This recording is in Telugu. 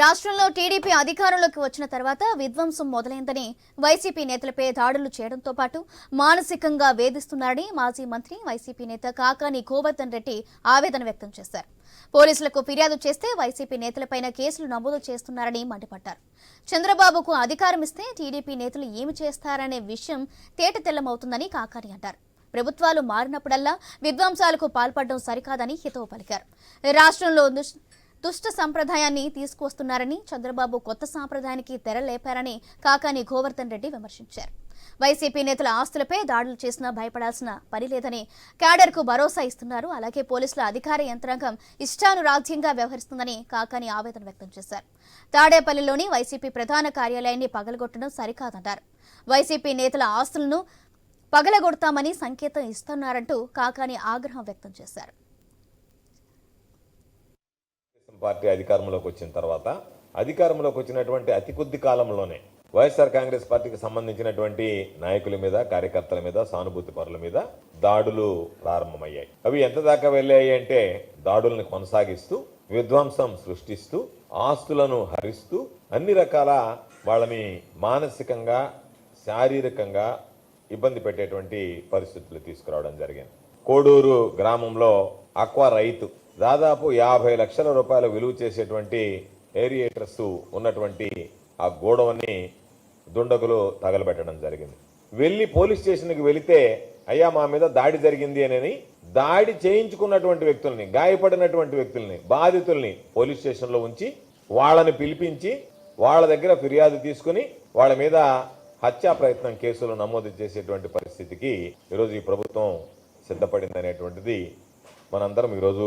రాష్ట్రంలో టీడీపీ అధికారంలోకి వచ్చిన తర్వాత విధ్వంసం మొదలైందని వైసీపీ నేతలపై దాడులు చేయడంతో పాటు మానసికంగా వేధిస్తున్నారని మాజీ మంత్రి వైసీపీ నేత కాకాని గోవర్ధన్ రెడ్డి ఆవేదన వ్యక్తం చేశారు. పోలీసులకు ఫిర్యాదు చేస్తే వైసీపీ నేతలపైన కేసులు నమోదు చేస్తున్నారని మండిపడ్డారు. చంద్రబాబుకు అధికారం ఇస్తే టీడీపీ నేతలు ఏమి చేస్తారనే విషయం తేటతెల్లమవుతుందని కాకాని అన్నారు ప్రభుత్వాలు మారినప్పుడల్లా విధ్వంసాలకు పాల్పడడం సరికాదని హితవు పలికారు. రాష్ట్రంలో దుష్ట సంప్రదాయాన్ని తీసుకువస్తున్నారని చంద్రబాబు కొత్త సాంప్రదాయానికి తెరలేపారని కాకాని గోవర్ధన్ రెడ్డి విమర్శించారు. వైసీపీ నేతల ఆస్తులపై దాడులు చేసినా భయపడాల్సిన పని లేదని క్యాడర్కు భరోసా ఇస్తున్నారు. అలాగే పోలీసుల అధికార యంత్రాంగం ఇష్టానురాజ్యంగా వ్యవహరిస్తుందని కాకాని ఆవేదన వ్యక్తం చేశారు. తాడేపల్లిలోని వైసీపీ ప్రధాన కార్యాలయాన్ని పగలగొట్టడం సరికాదన్నారు. వైసీపీ నేతల ఆస్తులను పగలగొడతామని సంకేతం ఇస్తున్నారంటూ కాకాని ఆగ్రహం వ్యక్తం చేశారు. పార్టీ అధికారంలోకి వచ్చిన తర్వాత అధికారంలోకి వచ్చినటువంటి అతి కొద్ది కాలంలోనే వైఎస్ఆర్ కాంగ్రెస్ పార్టీకి సంబంధించినటువంటి నాయకుల మీద కార్యకర్తల మీద సానుభూతి పరుల మీద దాడులు ప్రారంభమయ్యాయి. అవి ఎంత దాకా వెళ్ళాయి అంటే దాడుల్ని కొనసాగిస్తూ విధ్వంసం సృష్టిస్తూ ఆస్తులను హరిస్తూ అన్ని రకాల వాళ్ళని మానసికంగా శారీరకంగా ఇబ్బంది పెట్టేటువంటి పరిస్థితులు తీసుకురావడం జరిగింది. కోడూరు గ్రామంలో అక్వా రైతు దాదాపు యాభై లక్షల రూపాయల విలువ చేసేటువంటి ఏరియేటర్స్ ఉన్నటువంటి ఆ గోడవని దుండగులు తగలబెట్టడం జరిగింది. వెళ్ళి పోలీస్ స్టేషన్కి వెళితే అయ్యా మా మీద దాడి జరిగింది అని దాడి చేయించుకున్నటువంటి వ్యక్తుల్ని గాయపడినటువంటి వ్యక్తుల్ని బాధితుల్ని పోలీస్ స్టేషన్లో ఉంచి వాళ్ళని పిలిపించి వాళ్ళ దగ్గర ఫిర్యాదు తీసుకుని వాళ్ళ మీద హత్యా ప్రయత్నం కేసులు నమోదు చేసేటువంటి పరిస్థితికి ఈరోజు ఈ ప్రభుత్వం సిద్ధపడింది అనేటువంటిది మనందరం ఈరోజు